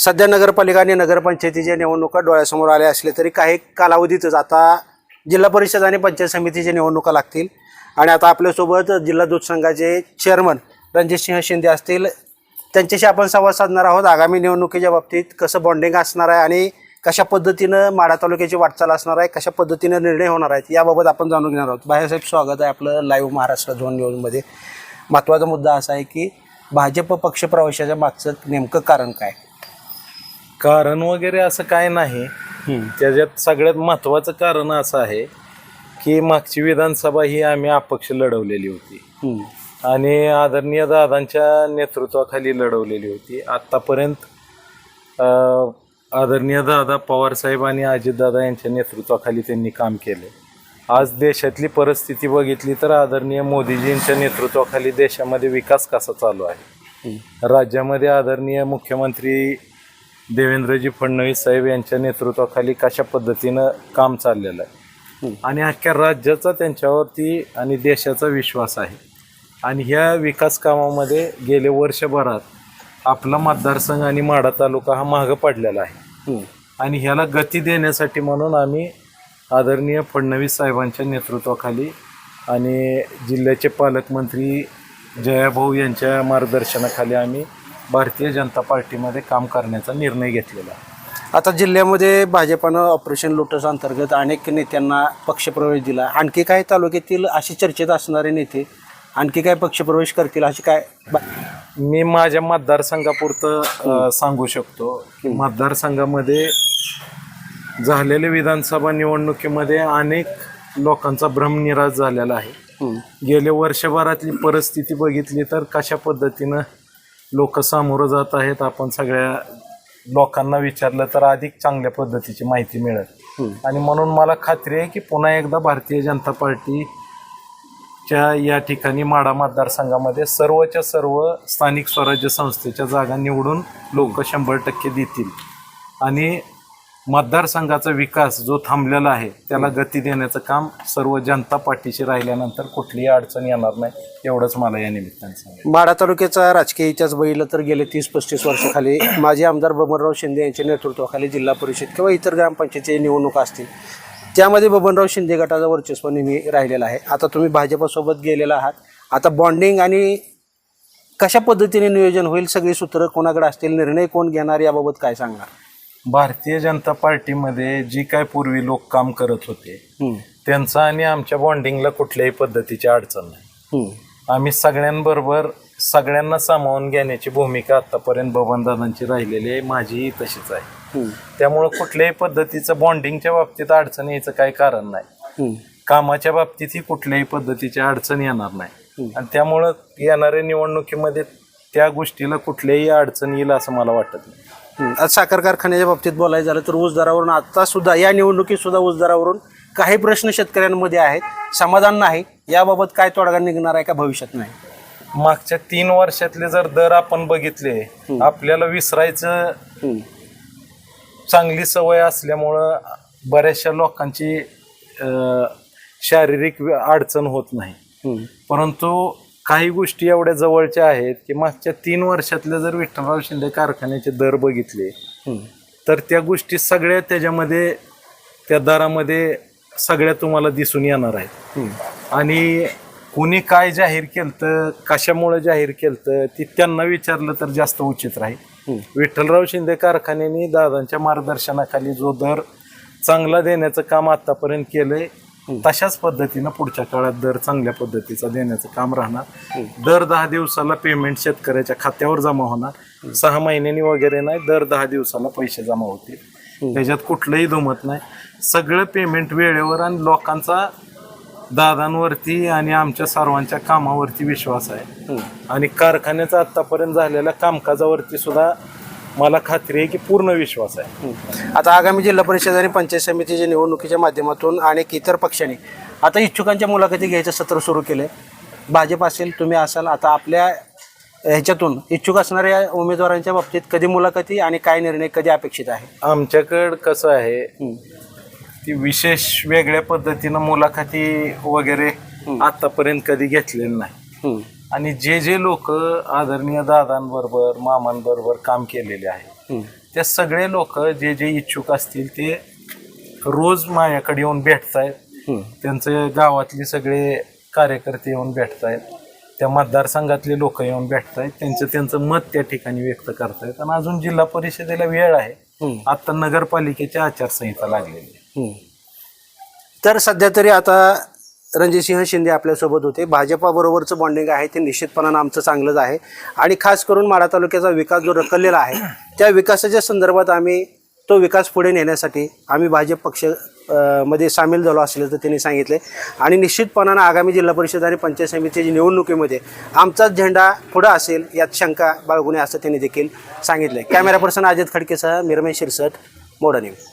सध्या नगरपालिका आणि नगरपंचायतीच्या निवडणुका डोळ्यासमोर आल्या असल्या तरी काही कालावधीतच आता जिल्हा परिषद आणि पंचायत समितीच्या निवडणुका लागतील. आणि आता आपल्यासोबत जिल्हा दूध संघाचे चेअरमन रणजितसिंह शिंदे असतील. त्यांच्याशी आपण संवाद साधणार आहोत. आगामी निवडणुकीच्या बाबतीत कसं बॉन्डिंग असणार आहे आणि कशा पद्धतीनं माढा तालुक्याची वाटचाल असणार आहे कशा पद्धतीनं निर्णय होणार आहेत याबाबत आपण जाणून घेणार आहोत. बाहेरसाहेब स्वागत आहे आपलं लाईव्ह महाराष्ट्र झोन न्यूजमध्ये महत्त्वाचा मुद्दा असा आहे की भाजप पक्षप्रवेशाच्या मागचं नेमकं कारण काय? कारण वगैरे असं काय नाही. त्याच्यात सगळ्यात महत्वाचं कारण असं आहे की मागची विधानसभा ही आम्ही अपक्ष लढवलेली होती. आणि आदरणीय दादांच्या नेतृत्वाखाली लढवलेली होती. आत्तापर्यंत आदरणीय दादा पवारसाहेब आणि अजितदादा यांच्या नेतृत्वाखाली त्यांनी काम केले. आज देशातली परिस्थिती बघितली तर आदरणीय मोदीजींच्या नेतृत्वाखाली देशामध्ये विकास कसा चालू आहे? राज्यामध्ये आदरणीय मुख्यमंत्री देवेंद्रजी फडणवीस साहेब यांच्या नेतृत्वाखाली कशा पद्धतीनं काम चाललेलं आहे? आणि अख्ख्या राज्याचा त्यांच्यावरती आणि देशाचा विश्वास आहे. आणि ह्या विकास कामामध्ये गेले वर्षभरात आपला मतदारसंघ आणि माढा तालुका हा मागं पडलेला आहे. आणि ह्याला गती देण्यासाठी म्हणून आम्ही आदरणीय फडणवीस साहेबांच्या नेतृत्वाखाली आणि जिल्ह्याचे पालकमंत्री जयाभाऊ यांच्या मार्गदर्शनाखाली आम्ही भारतीय जनता पार्टीमध्ये काम करण्याचा निर्णय घेतलेला आहे. आता जिल्ह्यामध्ये भाजपानं ऑपरेशन लोटस अंतर्गत अनेक नेत्यांना पक्षप्रवेश दिला. आणखी काही तालुक्यातील अशी चर्चेत असणारे नेते आणखी काय पक्षप्रवेश करतील अशी काय मी माझ्या मतदारसंघापुरतं सांगू शकतो की मतदारसंघामध्ये झालेल्या विधानसभा निवडणुकीमध्ये अनेक लोकांचा भ्रमनिराश झालेला आहे. गेल्या वर्षभरातली परिस्थिती बघितली तर कशा पद्धतीनं लोक सामोरं जात आहेत आपण सगळ्या लोकांना विचारलं तर अधिक चांगल्या पद्धतीची माहिती मिळेल. आणि म्हणून मला खात्री आहे की पुन्हा एकदा भारतीय जनता पार्टी च्या या ठिकाणी माडा मतदारसंघामध्ये सर्वच्या सर्व स्थानिक स्वराज्य संस्थेच्या जागा निवडून लोक शंभर टक्के देतील. आणि मतदारसंघाचा विकास जो थांबलेला आहे त्याला गती देण्याचं काम सर्व जनता पार्टीशी राहिल्यानंतर कुठलीही अडचण येणार नाही एवढंच मला या निमित्ताने सांगायचं माढा तालुक्याचा राजकीय इतिहास बघितलं तर गेले तीस पस्तीस वर्षाखाली माजी आमदार बबनराव शिंदे यांच्या नेतृत्वाखाली जिल्हा परिषद किंवा इतर ग्रामपंचायतीच्या निवडणुका असतील त्यामध्ये बबनराव शिंदे गटाचा वर्चस्व नेहमी राहिलेला आहे. आता तुम्ही भाजपसोबत गेलेला आहात. आता बॉन्डिंग आणि कशा पद्धतीने नियोजन होईल सगळी सूत्र कोणाकडे असतील निर्णय कोण घेणार याबाबत काय सांगणार? भारतीय जनता पार्टीमध्ये जी काय पूर्वी लोक काम करत होते त्यांचं आणि आमच्या बॉन्डिंगला कुठल्याही पद्धतीची अडचण नाही. आम्ही सगळ्यांबरोबर सगळ्यांना सामावून घेण्याची भूमिका आतापर्यंत बबनदादांची राहिलेली आहे माझीही तशीच आहे. त्यामुळं कुठल्याही पद्धतीचं बॉन्डिंगच्या बाबतीत अडचण यायचं काही कारण नाही. कामाच्या बाबतीतही कुठल्याही पद्धतीची अडचण येणार नाही. आणि त्यामुळं येणाऱ्या निवडणुकीमध्ये त्या गोष्टीला कुठल्याही अडचण येईल असं मला वाटत नाही. आज साखर कारखान्याच्या बाबतीत बोलायचं झालं तर ऊस दरावरून आता सुद्धा या निवडणुकीत सुद्धा ऊस दरावरून काही प्रश्न शेतकऱ्यांमध्ये आहेत. समाधान नाही. याबाबत काय तोडगा निघणार आहे का भविष्यात नाही? मागच्या तीन वर्षातले जर दर आपण बघितले आपल्याला विसरायचं चांगली सवय असल्यामुळं बऱ्याचशा लोकांची शारीरिक अडचण होत नाही. परंतु काही गोष्टी एवढ्या जवळच्या आहेत की मागच्या तीन वर्षातले जर विठ्ठलराव शिंदे कारखान्याचे दर बघितले तर त्या गोष्टी सगळ्या त्याच्यामध्ये त्या दरामध्ये सगळ्या तुम्हाला दिसून येणार आहेत. आणि कुणी काय जाहीर केलं कशामुळे जाहीर केलं ती त्यांना विचारलं तर जास्त उचित राहील. विठ्ठलराव शिंदे कारखान्याने दादांच्या मार्गदर्शनाखाली जो दर चांगला देण्याचं काम आतापर्यंत केलंय तशाच पद्धतीनं पुढच्या काळात दर चांगल्या पद्धतीचा देण्याचं काम राहणार. दर दहा दिवसाला पेमेंट शेतकऱ्याच्या खात्यावर जमा होणार. सहा महिन्यांनी वगैरे नाही दर दहा दिवसाला पैसे जमा होतील. त्याच्यात कुठलंही दुमत नाही. सगळं पेमेंट वेळेवर आणि लोकांचा दादांवरती आणि आमच्या सर्वांच्या कामावरती विश्वास आहे. आणि कारखान्याचा आतापर्यंत झालेल्या कामकाजावरती सुद्धा मला खात्री आहे की पूर्ण विश्वास आहे. आता आगामी जिल्हा परिषद आणि पंचायत समितीच्या निवडणुकीच्या माध्यमातून अनेक इतर पक्षांनी आता इच्छुकांच्या मुलाखती घ्यायचं सत्र सुरू केलंय. भाजप असेल तुम्ही असाल आता आपल्या ह्याच्यातून इच्छुक असणाऱ्या उमेदवारांच्या बाबतीत कधी मुलाखती आणि काय निर्णय कधी अपेक्षित आहे? आमच्याकडं कसं आहे की विशेष वेगळ्या पद्धतीनं मुलाखती वगैरे आतापर्यंत कधी घेतलेलं नाही. आणि जे जे लोक आदरणीय दादांबरोबर मामांबरोबर काम केलेले आहे त्या सगळे लोक जे जे इच्छुक असतील ते रोज माझ्याकडे येऊन भेटतायत. त्यांचे गावातले सगळे कार्यकर्ते येऊन भेटतायत. त्या मतदारसंघातले लोक येऊन भेटतायत. त्यांचं त्यांचं मत त्या ठिकाणी व्यक्त करतायत. आणि अजून जिल्हा परिषदेला वेळ आहे. आता नगरपालिकेची आचारसंहिता लागलेली आहे. तर सध्या तरी आता रणजितसिंह शिंदे आपल्यासोबत होते. भाजपाबरोबरचं बॉन्डिंग आहे ते निश्चितपणानं आमचं चांगलंच आहे. आणि खास करून माढा तालुक्याचा विकास जो रखडलेला आहे त्या विकासाच्या संदर्भात आम्ही तो विकास पुढे नेण्यासाठी आम्ही भाजप पक्षमध्ये सामील झालो असल्याचं त्यांनी सांगितले आणि निश्चितपणानं आगामी जिल्हा परिषद आणि पंचायत समितीच्या निवडणुकीमध्ये आमचाच झेंडा पुढं असेल यात शंका बाळगुणे असं त्यांनी देखील सांगितलं कॅमेरा पर्सन अजित खडकेसह मिरमेश शिरसट मोडा न्यूज.